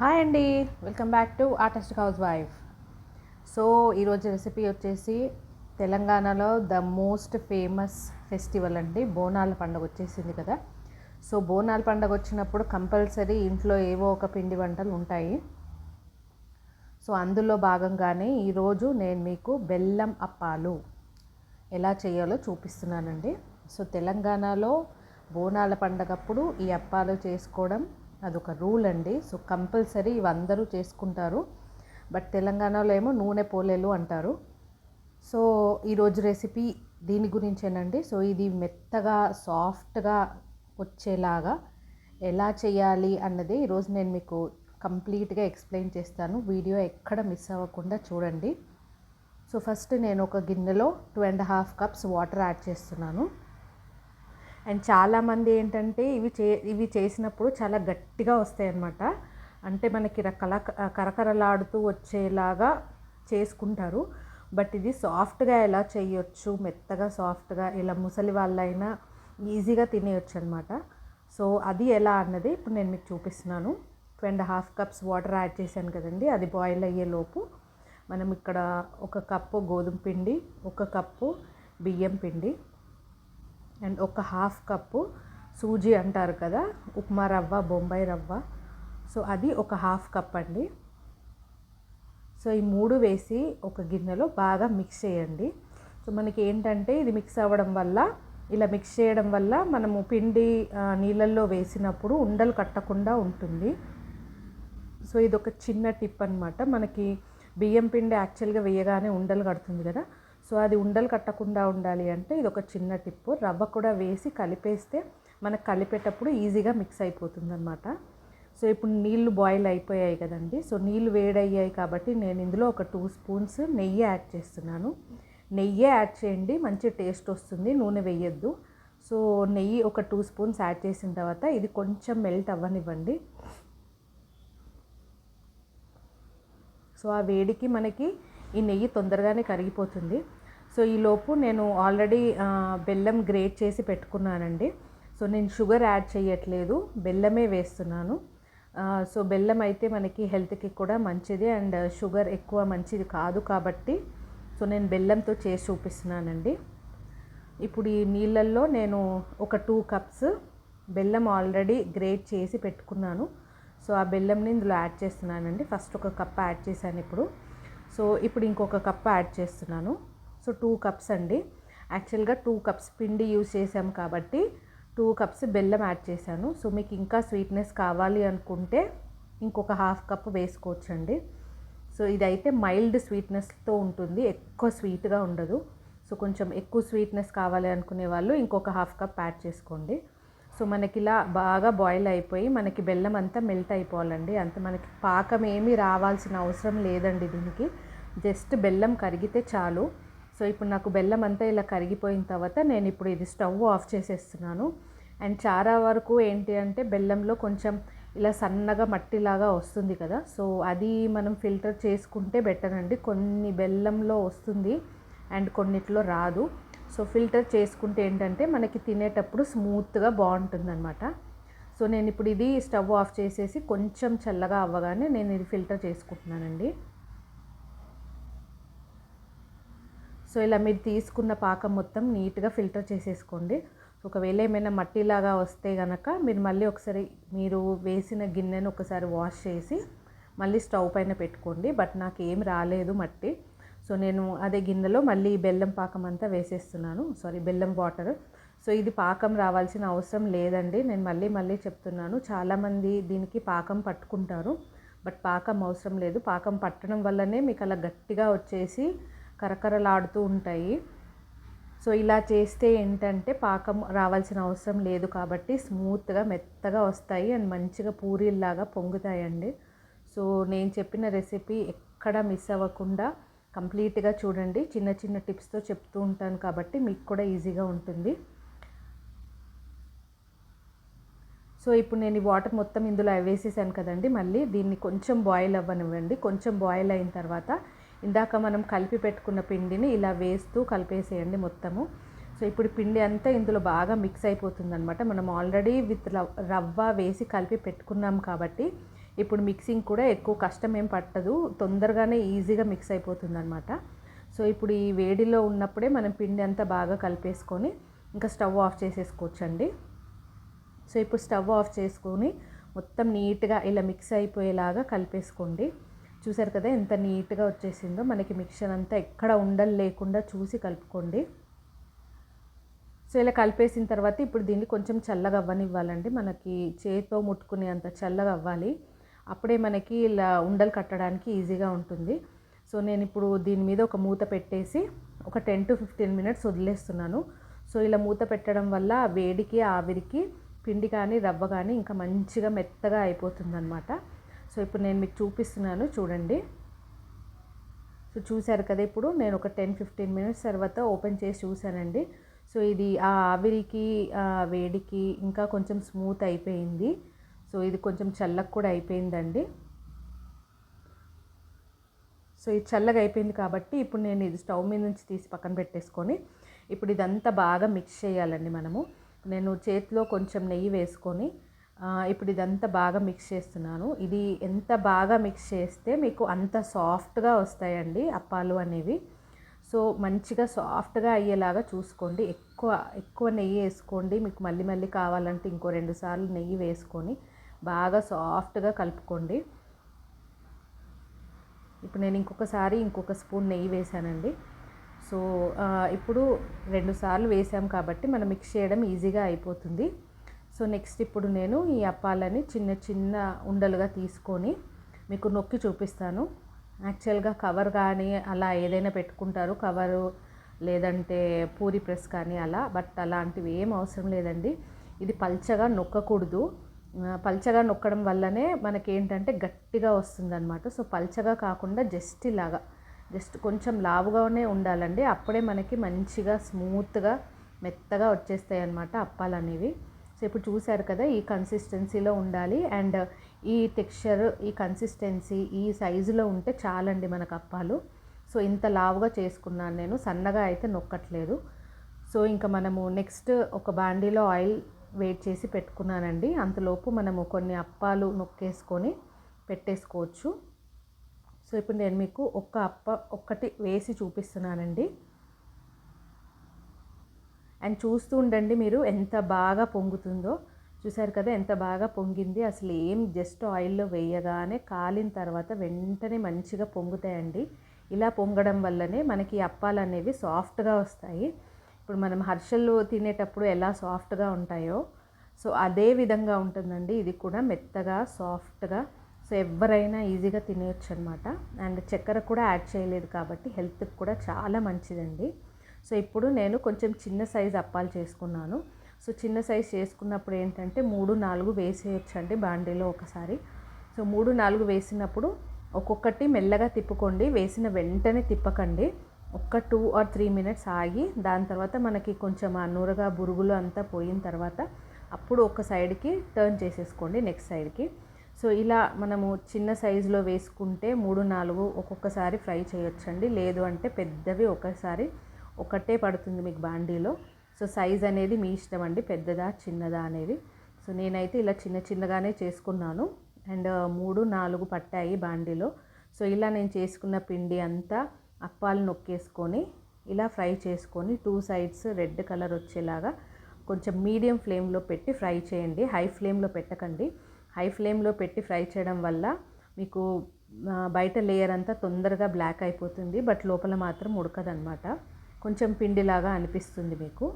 Hi అండి. Welcome back to artist housewife. So ఈరోజు recipe వచ్చేసి తెలంగాణలో ద మోస్ట్ ఫేమస్ ఫెస్టివల్ అండి. బోనాల పండుగ వచ్చేసింది కదా. సో బోనాల పండుగ వచ్చినప్పుడు కంపల్సరీ ఇంట్లో ఏవో ఒక పిండి వంటలు ఉంటాయి. సో అందులో భాగంగానే ఈరోజు నేను మీకు బెల్లం అప్పాలు ఎలా చేయాలో చూపిస్తున్నానండి. సో తెలంగాణలో బోనాల పండగప్పుడు ఈ అప్పాలు చేసుకోవడం అదొక రూల్ అండి. సో కంపల్సరీ ఇవి అందరూ చేసుకుంటారు. బట్ తెలంగాణలో ఏమో నూనె పోలేలు అంటారు. సో ఈరోజు రెసిపీ దీని గురించేనండి. సో ఇది మెత్తగా సాఫ్ట్గా వచ్చేలాగా ఎలా చేయాలి అన్నది ఈరోజు నేను మీకు కంప్లీట్గా ఎక్స్ప్లెయిన్ చేస్తాను. వీడియో ఎక్కడ మిస్ అవ్వకుండా చూడండి. సో ఫస్ట్ నేను ఒక గిన్నెలో two and half cups water add చేస్తున్నాను. అండ్ చాలామంది ఏంటంటే ఇవి చే ఇవి చేసినప్పుడు చాలా గట్టిగా వస్తాయి అన్నమాట. అంటే మనకి కల కరకరలాడుతూ వచ్చేలాగా చేసుకుంటారు. బట్ ఇది సాఫ్ట్గా ఎలా చేయొచ్చు మెత్తగా సాఫ్ట్గా ఇలా ముసలి వాళ్ళైనా ఈజీగా తినేయొచ్చు అనమాట సో అది ఎలా అన్నది ఇప్పుడు నేను మీకు చూపిస్తున్నాను. Two and half cups water add చేశాను కదండి. అది బాయిల్ అయ్యేలోపు మనం ఇక్కడ ఒక కప్పు గోధుమ పిండి ఒక కప్పు బియ్యం పిండి అండ్ ఒక హాఫ్ కప్పు సూజీ అంటారు కదా ఉప్మా రవ్వ బొంబాయి రవ్వ. సో అది ఒక హాఫ్ కప్ అండి. సో ఈ మూడు వేసి ఒక గిన్నెలో బాగా మిక్స్ చేయండి. సో మనకి ఏంటంటే ఇది మిక్స్ అవ్వడం వల్ల ఇలా మిక్స్ చేయడం వల్ల మనము పిండి నీళ్ళల్లో వేసినప్పుడు ఉండలు కట్టకుండా ఉంటుంది. సో ఇది ఒక చిన్న టిప్ అనమాట మనకి బియ్యం పిండి యాక్చువల్గా వేయగానే ఉండలు కడుతుంది కదా సో అది ఉండలు కట్టకుండా ఉండాలి అంటే ఇది ఒక చిన్న టిప్పు. రవ్వ కూడా వేసి కలిపేస్తే మనకు కలిపేటప్పుడు ఈజీగా మిక్స్ అయిపోతుందన్నమాట. సో ఇప్పుడు నీళ్ళు బాయిల్ అయిపోయాయి కదండి. సో నీళ్ళు వేడయ్యాయి కాబట్టి నేను ఇందులో ఒక టూ స్పూన్స్ నెయ్యి యాడ్ చేస్తున్నాను. నెయ్యి యాడ్ చేయండి మంచి టేస్ట్ వస్తుంది నూనె వేయొద్దు. సో నెయ్యి ఒక టూ స్పూన్స్ యాడ్ చేసిన తర్వాత ఇది కొంచెం మెల్ట్ అవ్వనివ్వండి. సో ఆ వేడికి మనకి ఈ నెయ్యి తొందరగానే కరిగిపోతుంది. సో ఈలోపు నేను ఆల్రెడీ బెల్లం గ్రేట్ చేసి పెట్టుకున్నానండి. సో నేను షుగర్ యాడ్ చేయట్లేదు. బెల్లమే వేస్తున్నాను. సో బెల్లం అయితే మనకి హెల్త్కి కూడా మంచిది అండ్ షుగర్ ఎక్కువ మంచిది కాదు కాబట్టి సో నేను బెల్లంతో చేసి చూపిస్తున్నానండి. ఇప్పుడు ఈ నీళ్ళల్లో నేను ఒక టూ కప్స్ బెల్లం ఆల్రెడీ గ్రేట్ చేసి పెట్టుకున్నాను. సో ఆ బెల్లంని ఇందులో యాడ్ చేస్తున్నానండి. ఫస్ట్ ఒక కప్ యాడ్ చేశాను ఇప్పుడు. సో ఇప్పుడు ఇంకొక కప్ యాడ్ చేస్తున్నాను. సో టూ కప్స్ అండి. యాక్చువల్గా టూ కప్స్ పిండి యూజ్ చేసాం కాబట్టి టూ కప్స్ బెల్లం యాడ్ చేశాను. సో మీకు ఇంకా స్వీట్నెస్ కావాలి అనుకుంటే ఇంకొక హాఫ్ కప్ వేసుకోవచ్చండి. సో ఇదైతే మైల్డ్ స్వీట్నెస్తో ఉంటుంది. ఎక్కువ స్వీట్గా ఉండదు. సో కొంచెం ఎక్కువ స్వీట్నెస్ కావాలి అనుకునే వాళ్ళు ఇంకొక హాఫ్ కప్ యాడ్ చేసుకోండి. సో మనకి ఇలా బాగా బాయిల్ అయిపోయి మనకి బెల్లం అంతా మెల్ట్ అయిపోవాలండి. అంత మనకి పాకం ఏమీ రావాల్సిన అవసరం లేదండి దీనికి. జస్ట్ బెల్లం కరిగితే చాలు. సో ఇప్పుడు నాకు బెల్లం అంతా ఇలా కరిగిపోయిన తర్వాత నేను ఇప్పుడు ఇది స్టవ్ ఆఫ్ చేసేస్తున్నాను. అండ్ చాలా వరకు ఏంటి అంటే బెల్లంలో కొంచెం ఇలా సన్నగా మట్టిలాగా వస్తుంది కదా. సో అది మనం ఫిల్టర్ చేసుకుంటే బెటర్ అండి. కొన్ని బెల్లంలో వస్తుంది అండ్ కొన్నిట్లో రాదు. సో ఫిల్టర్ చేసుకుంటే ఏంటంటే మనకి తినేటప్పుడు స్మూత్గా బాగుంటుంది అనమాట సో నేను ఇప్పుడు ఇది స్టవ్ ఆఫ్ చేసేసి కొంచెం చల్లగా అవ్వగానే నేను ఇది ఫిల్టర్ చేసుకుంటున్నానండి. సో ఇలా మీరు తీసుకున్న పాకం మొత్తం నీట్గా ఫిల్టర్ చేసేసుకోండి. ఒకవేళ ఏమైనా మట్టిలాగా వస్తే కనుక మీరు మళ్ళీ ఒకసారి మీరు వేసిన గిన్నెను ఒకసారి వాష్ చేసి మళ్ళీ స్టవ్ పైన పెట్టుకోండి. బట్ నాకు ఏం రాలేదు మట్టి. సో నేను అదే గిన్నెలో మళ్ళీ బెల్లం పాకం అంతా వేసేస్తున్నాను. సారీ బెల్లం వాటర్. సో ఇది పాకం రావాల్సిన అవసరం లేదండి. నేను మళ్ళీ మళ్ళీ చెప్తున్నాను. చాలామంది దీనికి పాకం పట్టుకుంటారు. బట్ పాకం అవసరం లేదు. పాకం పట్టడం వల్లనే మీకు అలా గట్టిగా వచ్చేసి కరకరలాడుతూ ఉంటాయి. సో ఇలా చేస్తే ఏంటంటే పాకం రావాల్సిన అవసరం లేదు కాబట్టి స్మూత్గా మెత్తగా వస్తాయి అండ్ మంచిగా పూరీల్లాగా పొంగుతాయండి. సో నేను చెప్పిన రెసిపీ ఎక్కడ మిస్ అవ్వకుండా కంప్లీట్గా చూడండి. చిన్న చిన్న టిప్స్తో చెప్తూ ఉంటాను కాబట్టి మీకు కూడా ఈజీగా ఉంటుంది. సో ఇప్పుడు నేను ఈ వాటర్ మొత్తం ఇందులో వేసేసాను కదండి. మళ్ళీ దీన్ని కొంచెం బాయిల్ అవ్వనివ్వండి. కొంచెం బాయిల్ అయిన తర్వాత ఇందాక మనం కలిపి పెట్టుకున్న పిండిని ఇలా వేస్తూ కలిపేసేయండి మొత్తము. సో ఇప్పుడు పిండి అంతా ఇందులో బాగా మిక్స్ అయిపోతుంది అనమాట మనం ఆల్రెడీ విత్ రవ్వ వేసి కలిపి పెట్టుకున్నాం కాబట్టి ఇప్పుడు మిక్సింగ్ కూడా ఎక్కువ కష్టం ఏం పట్టదు. తొందరగానే ఈజీగా మిక్స్ అయిపోతుంది అనమాట సో ఇప్పుడు ఈ వేడిలో ఉన్నప్పుడే మనం పిండి అంతా బాగా కలిపేసుకొని ఇంకా స్టవ్ ఆఫ్ చేసేసుకోవచ్చండి. సో ఇప్పుడు స్టవ్ ఆఫ్ చేసుకొని మొత్తం నీట్గా ఇలా మిక్స్ అయిపోయేలాగా కలిపేసుకోండి. చూసారు కదా ఎంత నీట్గా వచ్చేసిందో. మనకి మిక్చర్ అంతా ఎక్కడ ఉండలు లేకుండా చూసి కలుపుకోండి. సో ఇలా కలిపేసిన తర్వాత ఇప్పుడు దీన్ని కొంచెం చల్లగా అవ్వనివ్వాలండి. మనకి చేతితో ముట్టుకునే అంత చల్లగా అవ్వాలి. అప్పుడే మనకి ఇలా ఉండలు కట్టడానికి ఈజీగా ఉంటుంది. సో నేను ఇప్పుడు దీని మీద ఒక మూత పెట్టేసి ఒక టెన్ టు ఫిఫ్టీన్ మినిట్స్ వదిలేస్తున్నాను. సో ఇలా మూత పెట్టడం వల్ల ఆ వేడికి ఆవిరికి పిండి కానీ రవ్వ కానీ ఇంకా మంచిగా మెత్తగా అయిపోతుందనమాట సో ఇప్పుడు నేను మీకు చూపిస్తున్నాను చూడండి. సో చూశారు కదా ఇప్పుడు నేను ఒక టెన్ ఫిఫ్టీన్ మినిట్స్ తర్వాత ఓపెన్ చేసి చూశానండి. సో ఇది ఆ ఆవిరికి వేడికి ఇంకా కొంచెం స్మూత్ అయిపోయింది. సో ఇది కొంచెం చల్లగా కూడా అయిపోయిందండి. సో ఇది చల్లగా అయిపోయింది కాబట్టి ఇప్పుడు నేను ఇది స్టవ్ మీద నుంచి తీసి పక్కన పెట్టేసుకొని ఇప్పుడు ఇదంతా బాగా మిక్స్ చేయాలండి మనము. నేను చేతిలో కొంచెం నెయ్యి వేసుకొని ఇప్పుడు ఇదంతా బాగా మిక్స్ చేస్తున్నాను. ఇది ఎంత బాగా మిక్స్ చేస్తే మీకు అంత సాఫ్ట్గా వస్తాయండి అప్పాలు అనేవి. సో మంచిగా సాఫ్ట్గా అయ్యేలాగా చూసుకోండి. ఎక్కువ ఎక్కువ నెయ్యి వేసుకోండి. మీకు మళ్ళీ మళ్ళీ కావాలంటే ఇంకో రెండు సార్లు నెయ్యి వేసుకొని బాగా సాఫ్ట్గా కలుపుకోండి. ఇప్పుడు నేను ఇంకొకసారి ఇంకొక స్పూన్ నెయ్యి వేశానండి. సో ఇప్పుడు రెండు సార్లు వేసాం కాబట్టి మనం మిక్స్ చేయడం ఈజీగా అయిపోతుంది. సో నెక్స్ట్ ఇప్పుడు నేను ఈ అప్పాలని చిన్న చిన్న ఉండలుగా తీసుకొని మీకు నొక్కి చూపిస్తాను. యాక్చువల్గా కవర్ కానీ అలా ఏదైనా పెట్టుకుంటారు. కవరు లేదంటే పూరి ప్రెస్ కానీ అలా బట్ అలాంటివి ఏం అవసరం లేదండి. ఇది పల్చగా నొక్కకూడదు. పల్చగా నొక్కడం వల్లనే మనకి ఏంటంటే గట్టిగా వస్తుందన్నమాట. సో పల్చగా కాకుండా జస్ట్ ఇలాగా జస్ట్ కొంచెం లావుగానే ఉండాలండి. అప్పుడే మనకి మంచిగా స్మూత్గా మెత్తగా వచ్చేస్తాయి అన్నమాట అప్పాలు అనేవి సో ఇప్పుడు చూశారు కదా ఈ కన్సిస్టెన్సీలో ఉండాలి. అండ్ ఈ టెక్స్చర్ ఈ కన్సిస్టెన్సీ ఈ సైజులో ఉంటే చాలండి మనకు అప్పాలు. సో ఇంత లావుగా చేసుకున్నాను నేను సన్నగా అయితే నొక్కట్లేదు. సో ఇంకా మనము నెక్స్ట్ ఒక బాండీలో ఆయిల్ వెయిట్ చేసి పెట్టుకున్నానండి. అంతలోపు మనము కొన్ని అప్పాలు నొక్కేసుకొని పెట్టేసుకోవచ్చు. సో ఇప్పుడు నేను మీకు ఒక్క అప్ప ఒక్కటి వేసి చూపిస్తున్నానండి. అండ్ చూస్తూ ఉండండి మీరు ఎంత బాగా పొంగుతుందో. చూసారు కదా ఎంత బాగా పొంగింది. అసలు ఏం జస్ట్ ఆయిల్లో వేయగానే కాలిన తర్వాత వెంటనే మంచిగా పొంగుతాయండి. ఇలా పొంగడం వల్లనే మనకి అప్పాలు అనేవి సాఫ్ట్గా వస్తాయి. ఇప్పుడు మనం హర్షలు తినేటప్పుడు ఎలా సాఫ్ట్గా ఉంటాయో సో అదే విధంగా ఉంటుందండి. ఇది కూడా మెత్తగా సాఫ్ట్గా సో ఎవరైనా ఈజీగా తినేయచ్చు అనమాట అండ్ చక్కెర కూడా యాడ్ చేయలేదు కాబట్టి హెల్త్కి కూడా చాలా మంచిదండి. సో ఇప్పుడు నేను కొంచెం చిన్న సైజ్ అప్పాలు చేసుకున్నాను. సో చిన్న సైజ్ చేసుకున్నప్పుడు ఏంటంటే మూడు నాలుగు వేసేయచ్చండి బాండీలో ఒకసారి. సో మూడు నాలుగు వేసినప్పుడు ఒక్కొక్కటి మెల్లగా తిప్పుకోండి. వేసిన వెంటనే తిప్పకండి. ఒక్క టూ ఆర్ త్రీ మినిట్స్ ఆగి దాని తర్వాత మనకి కొంచెం ఆ నూరగా బురుగులు అంతా పోయిన తర్వాత అప్పుడు ఒక సైడ్కి టర్న్ చేసేసుకోండి నెక్స్ట్ సైడ్కి. సో ఇలా మనము చిన్న సైజులో వేసుకుంటే మూడు నాలుగు ఒక్కొక్కసారి ఫ్రై చేయొచ్చండి. లేదు అంటే పెద్దవి ఒకసారి ఒకటే పడుతుంది మీకు బాండీలో. సో సైజ్ అనేది మీ ఇష్టం అండి పెద్దదా చిన్నదా అనేది. సో నేనైతే ఇలా చిన్న చిన్నగానే చేసుకున్నాను. అండ్ మూడు నాలుగు పట్టాయి బాండీలో. సో ఇలా నేను చేసుకున్న పిండి అంతా అప్పాలు నొక్కేసుకొని ఇలా ఫ్రై చేసుకొని టూ సైడ్స్ రెడ్ కలర్ వచ్చేలాగా కొంచెం మీడియం ఫ్లేమ్లో పెట్టి ఫ్రై చేయండి. హై ఫ్లేమ్లో పెట్టకండి. హై ఫ్లేమ్లో పెట్టి ఫ్రై చేయడం వల్ల మీకు బయట లేయర్ అంతా తొందరగా బ్లాక్ అయిపోతుంది. బట్ లోపల మాత్రం ఉడకదనమాట కొంచెం పిండిలాగా అనిపిస్తుంది మీకు.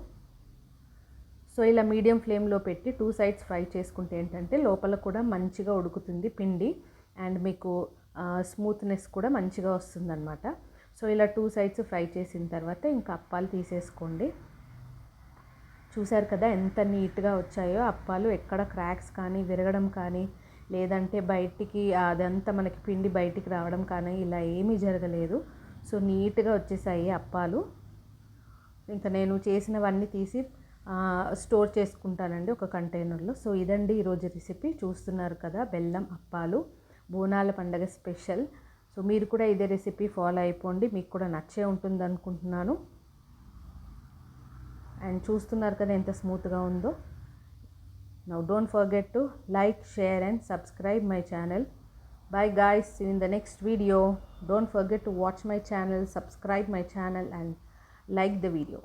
సో ఇలా మీడియం ఫ్లేమ్లో పెట్టి టూ సైడ్స్ ఫ్రై చేసుకుంటే ఏంటంటే లోపల కూడా మంచిగా ఉడుకుతుంది పిండి. అండ్ మీకు స్మూత్నెస్ కూడా మంచిగా వస్తుందన్నమాట. సో ఇలా టూ సైడ్స్ ఫ్రై చేసిన తర్వాత ఇంకా అప్పాలు తీసేసుకోండి. చూశారు కదా ఎంత నీట్గా వచ్చాయో అప్పాలు. ఎక్కడ క్రాక్స్ కానీ విరగడం కానీ లేదంటే బయటికి అదంతా మనకి పిండి బయటికి రావడం కానీ ఇలా ఏమీ జరగలేదు. సో నీట్గా వచ్చేసాయి అప్పాలు. ఇంకా నేను చేసినవన్నీ తీసి స్టోర్ చేసుకుంటానండి ఒక కంటైనర్లో. సో ఇదండి ఈరోజు రెసిపీ. చూస్తున్నారు కదా బెల్లం అప్పాలు. బోనాల పండగ స్పెషల్. సో మీరు కూడా ఇదే రెసిపీ ఫాలో అయిపోండి. మీకు కూడా నచ్చే ఉంటుంది అనుకుంటున్నాను. అండ్ చూస్తున్నారు కదా ఎంత స్మూత్గా ఉందో. Now don't forget to like share and subscribe my channel bye guys in the next video don't forget to watch my channel subscribe my channel and like the video